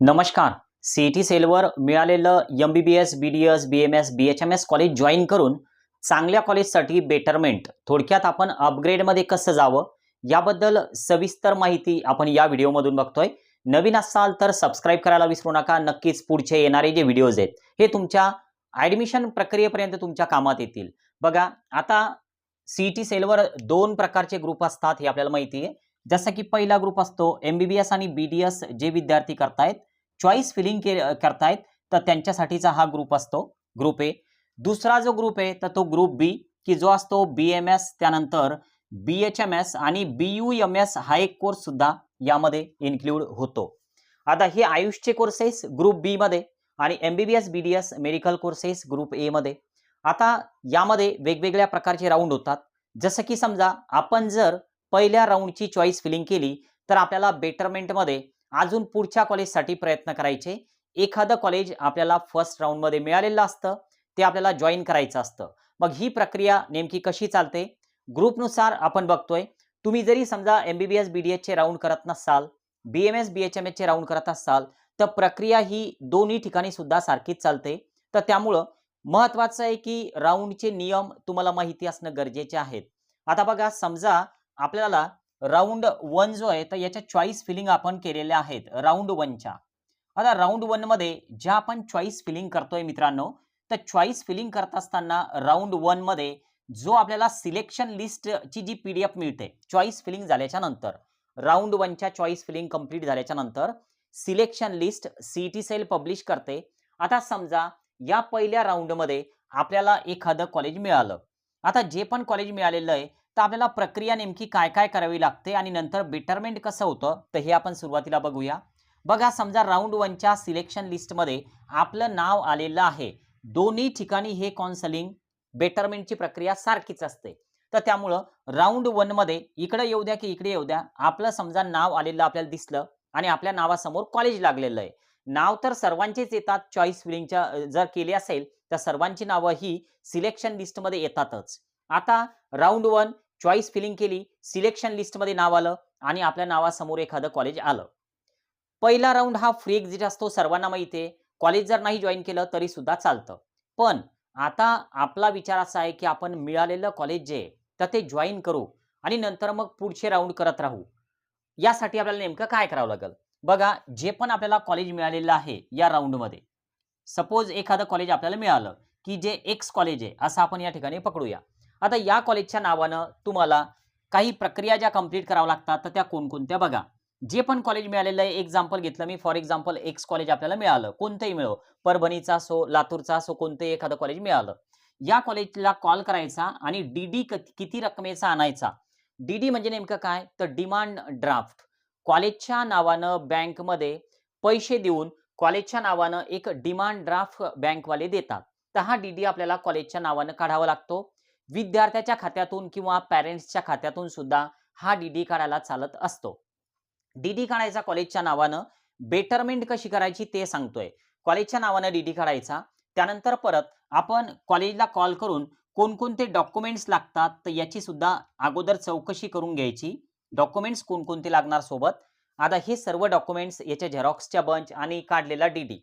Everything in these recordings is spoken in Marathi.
नमस्कार. सीईटी सेलवर मिळालेलं M B B S B D S B M S B H M S college join करून चांगल्या कॉलेजसाठी बेटरमेंट थोडक्यात आपण अपग्रेडमध्ये कसं जावं याबद्दल सविस्तर माहिती आपण या व्हिडिओमधून बघतोय. नवीन असाल तर सबस्क्राईब करायला विसरू नका. नक्कीच पुढचे येणारे जे व्हिडिओज आहेत हे तुमच्या ॲडमिशन प्रक्रियेपर्यंत तुमच्या कामात येतील. बघा आता सीईटी सेलवर दोन प्रकारचे ग्रुप असतात हे आपल्याला माहिती आहे. जसं की पहिला ग्रुप असतो एम बी बी एस आणि बी डी एस जे विद्यार्थी करतायत. चॉईस फिलिंग के करतायत तर त्यांच्यासाठीचा हा ग्रुप असतो ग्रुप ए दुसरा जो ग्रुप आहे तर तो ग्रुप बी की जो असतो बी एम एस त्यानंतर बी एच एम एस आणि बी यू एम एस हा एक कोर्स सुद्धा यामध्ये इन्क्लूड होतो. आता हे आयुषचे कोर्सेस ग्रुप बी मध्ये आणि M B B S B D S medical courses group A मध्ये. आता यामध्ये वेगवेगळ्या प्रकारचे राऊंड होतात. जसं की समजा आपण जर पहिल्या राऊंडची चॉईस फिलिंग केली तर आपल्याला बेटरमेंटमध्ये अजून पुढच्या कॉलेजसाठी प्रयत्न करायचे. एखादं कॉलेज आपल्याला फर्स्ट राऊंडमध्ये मिळालेलं असतं ते आपल्याला जॉईन करायचं असतं. मग ही प्रक्रिया नेमकी कशी चालते? ग्रुपनुसार आपण बघतोय. तुम्ही जरी समजा M B B S B D एचचे राऊंड करत नसाल B M S B H M एचचे राऊंड करत असाल तर प्रक्रिया ही दोन्ही ठिकाणी सुद्धा सारखीच चालते. तर त्यामुळं महत्वाचं आहे की राऊंडचे नियम तुम्हाला माहिती असणं गरजेचे आहेत. आता बघा समजा आपल्याला राऊंड वन जो आहे तर याच्या चॉईस फिलिंग आपण केलेल्या आहेत राऊंड वनच्या आता राऊंड वनमध्ये ज्या आपण चॉईस फिलिंग करतोय मित्रांनो तर चॉईस फिलिंग करत असताना राऊंड वनमध्ये जो आपल्याला सिलेक्शन लिस्टची जी पी डी एफ मिळते चॉईस फिलिंग झाल्याच्यानंतर राऊंड वनच्या चॉईस फिलिंग कंप्लीट झाल्याच्यानंतर selection list CET cell publish करते. आता समजा या पहिल्या राऊंडमध्ये आपल्याला एखादं कॉलेज मिळालं. आता जे पण कॉलेज मिळालेलं आहे तर आपल्याला प्रक्रिया नेमकी काय काय करावी लागते आणि नंतर बेटरमेंट कसं होतं तर हे आपण सुरुवातीला बघूया. बघा समजा राऊंड वनच्या सिलेक्शन लिस्टमध्ये आपलं नाव आलेलं आहे. दोन्ही ठिकाणी हे काउन्सलिंग बेटरमेंटची प्रक्रिया सारखीच असते. तर त्यामुळं राऊंड वनमध्ये इकडे येऊ द्या की इकडे येऊ द्या आपलं समजा नाव आलेलं आपल्याला दिसलं आणि आपल्या नावासमोर कॉलेज लागलेलं आहे. नाव तर सर्वांचेच येतात चॉईस फिलिंगच्या जर केली असेल तर सर्वांची नावं ही सिलेक्शन लिस्टमध्ये येतातच. आता राऊंड वन चॉईस फिलिंग केली सिलेक्शन लिस्टमध्ये नाव आलं आणि आपल्या नावासमोर एखादं कॉलेज आलं. पहिला राऊंड हा फ्री एक्झिट असतो सर्वांना माहिती आहे कॉलेज जर नाही जॉईन केलं तरी सुद्धा चालतं. पण आता आपला विचार असा आहे की आपण मिळालेलं कॉलेज जे तर ते जॉईन करू आणि नंतर मग पुढचे राऊंड करत राहू. यासाठी आपल्याला नेमकं काय करावं लागेल? बघा जे पण आपल्याला कॉलेज मिळालेलं आहे या राऊंडमध्ये सपोज एखादं कॉलेज आपल्याला मिळालं की जे एक्स कॉलेज आहे असं आपण या ठिकाणी पकडूया. आता या कॉलेजच्या नावानं तुम्हाला काही प्रक्रिया ज्या कंप्लीट कराव्या लागतात तर त्या कोणकोणत्या बघा. जे पण कॉलेज मिळालेलं आहे एक्झाम्पल घेतलं मी. फॉर एक्झाम्पल एक्स कॉलेज आपल्याला मिळालं. कोणतंही मिळो. परभणीचा असो लातूरचा असो कोणतंही एखादं कॉलेज मिळालं. या कॉलेजला कॉल करायचा आणि डी डी किती रकमेचा आणायचा? डी डी म्हणजे नेमकं काय? तर डिमांड ड्राफ्ट कॉलेजच्या नावानं बँकमध्ये पैसे देऊन कॉलेजच्या नावानं एक डिमांड ड्राफ्ट बँकवाले देतात. तर हा डी डी आपल्याला कॉलेजच्या नावानं काढावा लागतो. विद्यार्थ्याच्या खात्यातून किंवा पॅरेंट्सच्या खात्यातून सुद्धा हा डीडी काढायला चालत असतो. डीडी काढायचा कॉलेजच्या नावानं बेटरमेंट कशी करायची ते सांगतोय. कॉलेजच्या नावानं डीडी काढायचा. त्यानंतर परत आपण कॉलेजला कॉल करून कोणकोणते डॉक्युमेंट्स लागतात तर याची सुद्धा अगोदर चौकशी करून घ्यायची. डॉक्युमेंट्स कोणकोणते लागणार सोबत? आता हे सर्व डॉक्युमेंट्स याच्या झेरॉक्सच्या बंच आणि काढलेला डीडी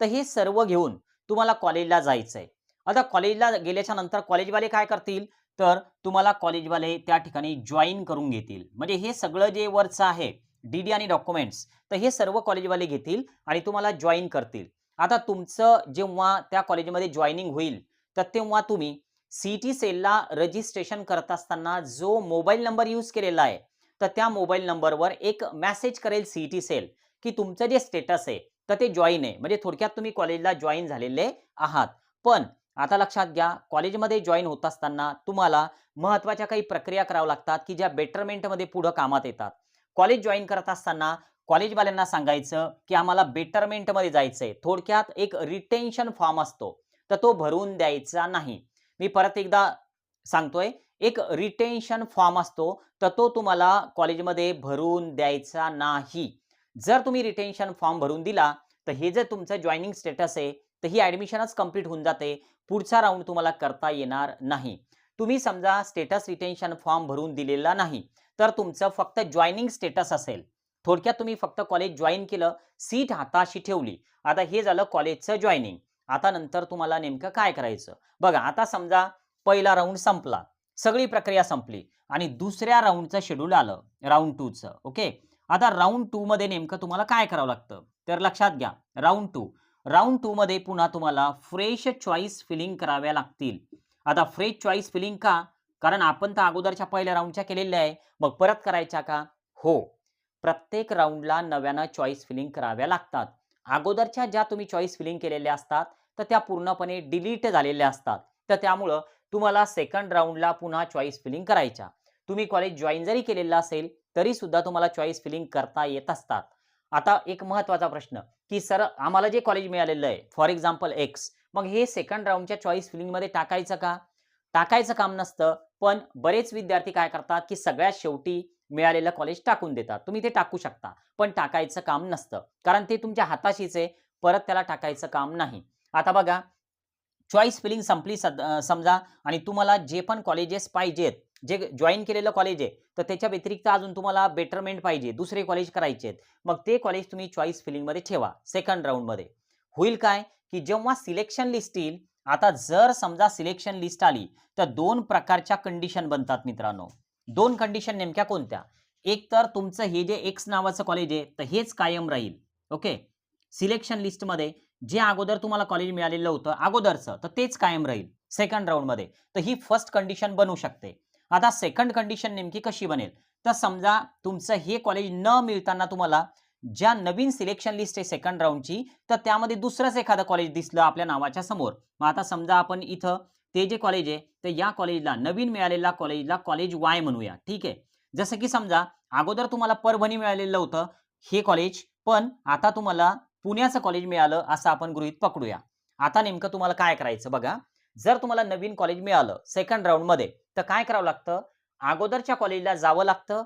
तर हे सर्व घेऊन तुम्हाला कॉलेजला जायचं आहे आता कॉलेजला गेल्याच्यानंतर कॉलेजवाले काय करतील? तर तुम्हाला कॉलेजवाले त्या ठिकाणी जॉईन करून घेतील. म्हणजे हे सगळं जे वरचं आहे डी डी आणि डॉक्युमेंट्स तर हे सर्व कॉलेजवाले घेतील आणि तुम्हाला जॉईन करतील. आता तुमचं जेव्हा त्या कॉलेजमध्ये जॉईनिंग होईल तर तेव्हा तुम्ही सी टी सेलला रजिस्ट्रेशन करत असताना जो मोबाईल नंबर यूज केलेला आहे तर त्या मोबाईल नंबरवर एक मेसेज करेल सी टी सेल की तुमचं जे स्टेटस आहे तर ते जॉईन आहे. म्हणजे थोडक्यात तुम्ही कॉलेजला जॉईन झालेले आहात. पण आता लक्षात घ्या कॉलेजमध्ये जॉईन होत असताना तुम्हाला महत्त्वाच्या काही प्रक्रिया कराव्या लागतात की ज्या बेटरमेंटमध्ये पुढं कामात येतात. कॉलेज जॉईन करत असताना कॉलेजवाल्यांना सांगायचं की आम्हाला बेटरमेंटमध्ये जायचं आहे थोडक्यात एक रिटेन्शन फॉर्म असतो. तर तो भरून द्यायचा नाही. मी परत एकदा सांगतोय एक रिटेन्शन फॉर्म असतो तर तो तुम्हाला कॉलेजमध्ये भरून द्यायचा नाही. जर तुम्ही रिटेन्शन फॉर्म भरून दिला तर हे जर तुमचं जॉईनिंग स्टेटस आहे तर ही ॲडमिशनच कंप्लीट होऊन जाते. पुढचा राऊंड तुम्हाला करता येणार नाही. तुम्ही समजा स्टेटस रिटेन्शन फॉर्म भरून दिलेला नाही तर तुमचं फक्त जॉईनिंग स्टेटस असेल. थोडक्यात तुम्ही फक्त कॉलेज जॉईन केलं सीट हाताशी ठेवली. आता हे झालं कॉलेजचं जॉईनिंग आता नंतर तुम्हाला नेमकं काय करायचं? बघा आता समजा पहिला राऊंड संपला. सगळी प्रक्रिया संपली. आणि दुसऱ्या राऊंडचं शेड्यूल आलं राऊंड टूचं ओके आता राऊंड टू मध्ये नेमकं तुम्हाला काय करावं लागतं? तर लक्षात घ्या राऊंड टू राऊंड टू मध्ये पुन्हा तुम्हाला फ्रेश चॉईस फिलिंग कराव्या लागतील. आता फ्रेश चॉईस फिलिंग का? कारण आपण तर अगोदरच्या पहिल्या राऊंडच्या केलेल्या आहे. मग परत करायच्या का? हो. प्रत्येक राऊंडला नव्यानं चॉईस फिलिंग कराव्या लागतात. अगोदरच्या ज्या तुम्ही चॉईस फिलिंग केलेल्या असतात तर त्या पूर्णपणे डिलीट झालेल्या असतात. तर त्यामुळं तुम्हाला सेकंड राऊंडला पुन्हा चॉईस फिलिंग करायच्या. तुम्ही कॉलेज जॉईन जरी केलेलं असेल तरी सुद्धा तुम्हाला चॉईस फिलिंग करता येत असतात. आता एक महत्त्वाचा प्रश्न की सर आम्हाला जे कॉलेज मिळालेलं आहे फॉर एक्झाम्पल एक्स मग हे सेकंड राऊंडच्या चॉईस फिलिंगमध्ये टाकायचं का? टाकायचं काम नसतं पण बरेच विद्यार्थी काय करतात की सगळ्यात शेवटी मिळालेलं कॉलेज टाकून देतात. तुम्ही ते टाकू शकता पण टाकायचं काम नसतं. कारण ते तुमच्या हाताशीच आहे परत त्याला टाकायचं काम नाही. आता बघा चॉईस फिलिंग संपली सद- समजा आणि तुम्हाला जे पण कॉलेजेस पाहिजेत जे जॉईन केलेलं कॉलेज आहे तर त्याच्या व्यतिरिक्त अजून तुम्हाला बेटरमेंट पाहिजे. दुसरे कॉलेज करायचे आहेत. मग ते कॉलेज तुम्ही चॉईस फिलिंगमध्ये ठेवा सेकंड राऊंडमध्ये होईल काय? की जेव्हा सिलेक्शन लिस्ट येईल आता जर समजा सिलेक्शन लिस्ट आली तर दोन प्रकारच्या कंडिशन बनतात मित्रांनो. दोन कंडिशन नेमक्या कोणत्या? एक तर तुमचं हे जे एक्स नावाचं कॉलेज आहे तर हेच कायम राहील. ओके सिलेक्शन लिस्टमध्ये जे अगोदर तुम्हाला कॉलेज मिळालेलं होतं अगोदरचं तर तेच कायम राहील. सेकंड राऊंडमध्ये तर ही फर्स्ट कंडिशन बनू शकते. आता सेकंड कंडिशन नेमकी कशी बनेल? तर समजा तुमचं हे कॉलेज न मिळताना तुम्हाला ज्या नवीन सिलेक्शन लिस्ट आहे सेकंड राऊंडची तर त्यामध्ये दुसरंच एखादं कॉलेज दिसलं आपल्या नावाच्या समोर. मग आता समजा आपण इथं ते जे कॉलेज आहे तर या कॉलेजला नवीन मिळालेल्या कॉलेजला कॉलेज वाय म्हणूया. ठीक आहे? जसं की समजा अगोदर तुम्हाला परभणी मिळालेलं होतं हे कॉलेज पण आता तुम्हाला पुण्याचं कॉलेज मिळालं असं आपण गृहीत पकडूया. आता नेमकं तुम्हाला काय करायचं बघा? जर तुम्हाला नवीन कॉलेज मिळालं सेकंड राऊंडमध्ये तर काय करावं लागतं? अगोदरच्या कॉलेजला जावं लागतं.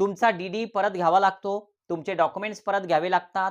तुमचा डीडी परत घ्यावा लागतो. तुमचे डॉक्युमेंट्स परत घ्यावे लागतात.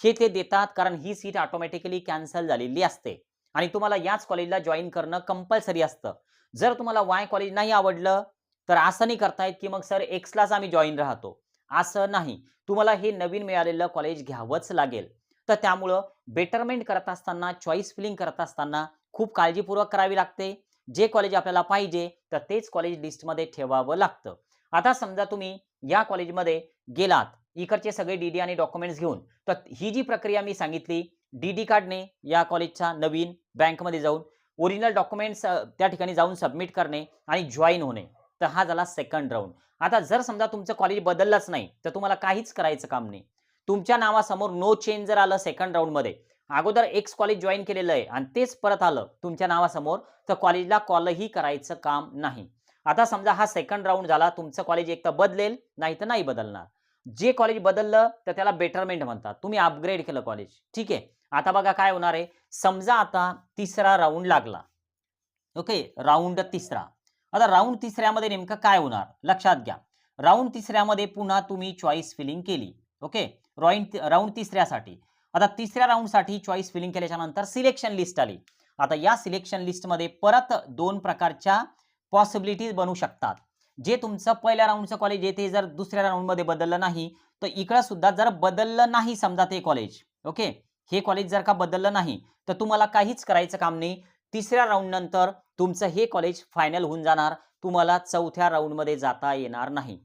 हे ते देतात कारण ही सीट ऑटोमॅटिकली कॅन्सल झालेली असते. आणि तुम्हाला याच कॉलेजला जॉईन करणं कंपल्सरी असतं. जर तुम्हाला वाय कॉलेज नाही आवडलं तर असं नाही करतायत की मग सर एक्सलाच आम्ही जॉईन राहतो. असं नाही. तुम्हाला हे नवीन मिळालेलं कॉलेज घ्यावंच लागेल. तर त्यामुळं बेटरमेंट करत असताना चॉईस फिलिंग करत असताना खूप काळजीपूर्वक करावी लागते. जे कॉलेज आपल्याला पाहिजे तर तेच कॉलेज लिस्टमध्ये ठेवावं लागतं. आता समजा तुम्ही या कॉलेजमध्ये गेलात इकडचे सगळे डी डी आणि डॉक्युमेंट्स घेऊन तर ही जी प्रक्रिया मी सांगितली डी डी काढणे या कॉलेजच्या नवीन बँकमध्ये जाऊन ओरिजिनल डॉक्युमेंट्स त्या ठिकाणी जाऊन सबमिट करणे आणि जॉईन होणे तर हा झाला सेकंड राऊंड आता जर समजा तुमचं कॉलेज बदललंच नाही तर तुम्हाला काहीच करायचं काम नाही. तुमच्या नावासमोर नो चेंज जर आलं सेकंड राऊंडमध्ये अगोदर एक्स कॉलेज जॉईन केलेलं आहे आणि तेच परत आलं तुमच्या नावासमोर तर कॉलेजला कॉलही करायचं काम नाही. आता समजा हा सेकंड राऊंड झाला तुमचं कॉलेज एक तर बदलेल नाही तर नाही बदलणार. जे कॉलेज बदललं तर त्याला बेटरमेंट म्हणतात. तुम्ही अपग्रेड केलं कॉलेज ठीक आहे? आता बघा काय होणार आहे. समजा आता तिसरा राऊंड लागला. ओके राऊंड तिसरा. आता राऊंड तिसऱ्यामध्ये नेमकं काय होणार? लक्षात घ्या. राऊंड तिसऱ्यामध्ये पुन्हा तुम्ही चॉईस फिलिंग केली. ओके रॉईंड राऊंड तिसऱ्यासाठी. आता तिसऱ्या राऊंडसाठी चॉईस फिलिंग केल्याच्यानंतर सिलेक्शन लिस्ट आली. आता या सिलेक्शन लिस्टमध्ये परत दोन प्रकारच्या पॉसिबिलिटीज बनू शकतात. जे तुमचं पहिल्या राऊंडचं कॉलेज आहे ते जर दुसऱ्या राऊंडमध्ये बदललं नाही तर इकडं सुद्धा जर बदललं नाही समजा ते कॉलेज ओके हे कॉलेज जर का बदललं नाही तर तुम्हाला काहीच करायचं काम नाही. तिसऱ्या राऊंड नंतर तुमचं हे कॉलेज फायनल होऊन जाणार. तुम्हाला चौथ्या राऊंडमध्ये जाता येणार नाही.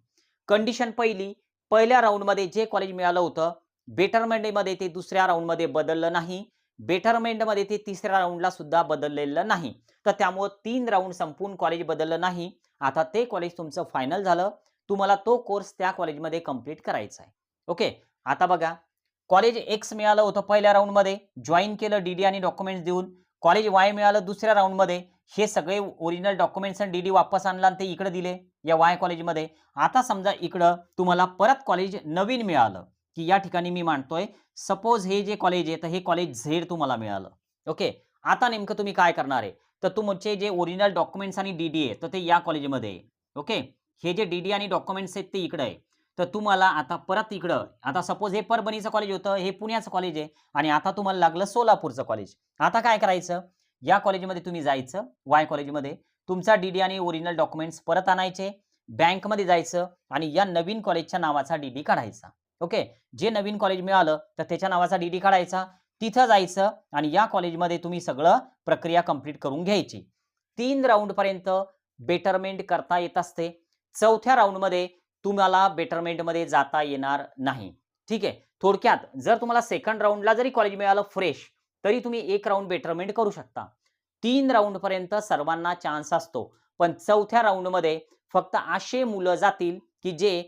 कंडिशन पहिली पहिल्या राऊंडमध्ये जे कॉलेज मिळालं होतं बेटरमेंटमध्ये ते दुसऱ्या राऊंडमध्ये बदललं नाही. बेटरमेंटमध्ये ते तिसऱ्या राऊंडला सुद्धा बदललेलं नाही. तर त्यामुळं तीन राऊंड संपून कॉलेज बदललं नाही. आता ते कॉलेज तुमचं फायनल झालं. तुम्हाला तो कोर्स त्या कॉलेजमध्ये कंप्लीट करायचा आहे. ओके आता बघा. कॉलेज एक्स मिळालं होतं पहिल्या राऊंडमध्ये जॉईन केलं डी डी आणि डॉक्युमेंट्स देऊन. कॉलेज वाय मिळालं दुसऱ्या राऊंडमध्ये हे सगळे ओरिजिनल डॉक्युमेंट्स आणि डी डी वापस आणला आणि ते इकडे दिले या वाय कॉलेजमध्ये आता समजा इकडं तुम्हाला परत कॉलेज नवीन मिळालं. की या ठिकाणी मी मांडतोय सपोज हे जे कॉलेज आहे तर हे कॉलेज झेड तुम्हाला मिळालं. ओके आता नेमकं तुम्ही काय करणार आहे? तर तुमचे जे ओरिजिनल डॉक्युमेंट्स आणि डी डी आहे तर ते या कॉलेजमध्ये ओके हे जे डी डी आणि डॉक्युमेंट्स आहेत ते इकडे आहे. तर तुम्हाला आता परत इकडं आता सपोज हे परभणीचं कॉलेज होतं हे पुण्याचं कॉलेज आहे आणि आता तुम्हाला लागलं सोलापूरचं कॉलेज आता काय करायचं? या कॉलेजमध्ये तुम्ही जायचं वाय कॉलेजमध्ये तुमचा डी डी आणि ओरिजिनल डॉक्युमेंट्स परत आणायचे बँकमध्ये जायचं आणि या नवीन कॉलेजच्या नावाचा डी डी काढायचा. ओके? जे नवीन कॉलेज मिळालं तर त्याच्या नावाचा डी डी काढायचा. तिथं जायचं आणि या कॉलेजमध्ये तुम्ही सगळं प्रक्रिया कंप्लीट करून घ्यायची. तीन राऊंडपर्यंत बेटरमेंट करता येत असते. चौथ्या राऊंडमध्ये तुम्हाला बेटरमेंटमध्ये जाता येणार नाही. ठीक आहे? थोडक्यात जर तुम्हाला सेकंड राऊंडला जरी कॉलेज मिळालं फ्रेश तरी तुम्ही एक राऊंड बेटरमेंट करू शकता. तीन राऊंडपर्यंत सर्वांना चान्स असतो. पण चौथ्या राऊंडमध्ये फक्त असे मुलं जातील की जे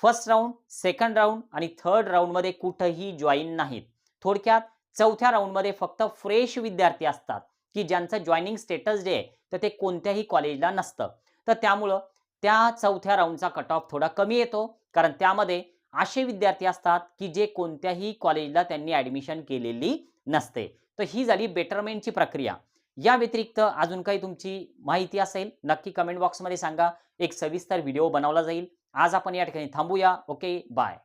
फर्स्ट राऊंड सेकंड राऊंड आणि थर्ड राऊंडमध्ये कुठंही जॉईन नाहीत. थोडक्यात चौथ्या राऊंडमध्ये फक्त फ्रेश विद्यार्थी असतात की ज्यांचं जॉईनिंग स्टेटस जे आहे तर ते कोणत्याही कॉलेजला नसतं. तर त्यामुळं त्या चौथ्या राऊंडचा कट ऑफ थोडा कमी येतो कारण त्यामध्ये असे विद्यार्थी असतात की जे कोणत्याही कॉलेजला त्यांनी ॲडमिशन केलेली नसते. तर ही झाली बेटरमेंटची प्रक्रिया. या व्यतिरिक्त अजून काही तुमची माहिती असेल नक्की कमेंट बॉक्समध्ये सांगा. एक सविस्तर व्हिडिओ बनवला जाईल. आज आपण या ठिकाणी थांबूया. Okay bye.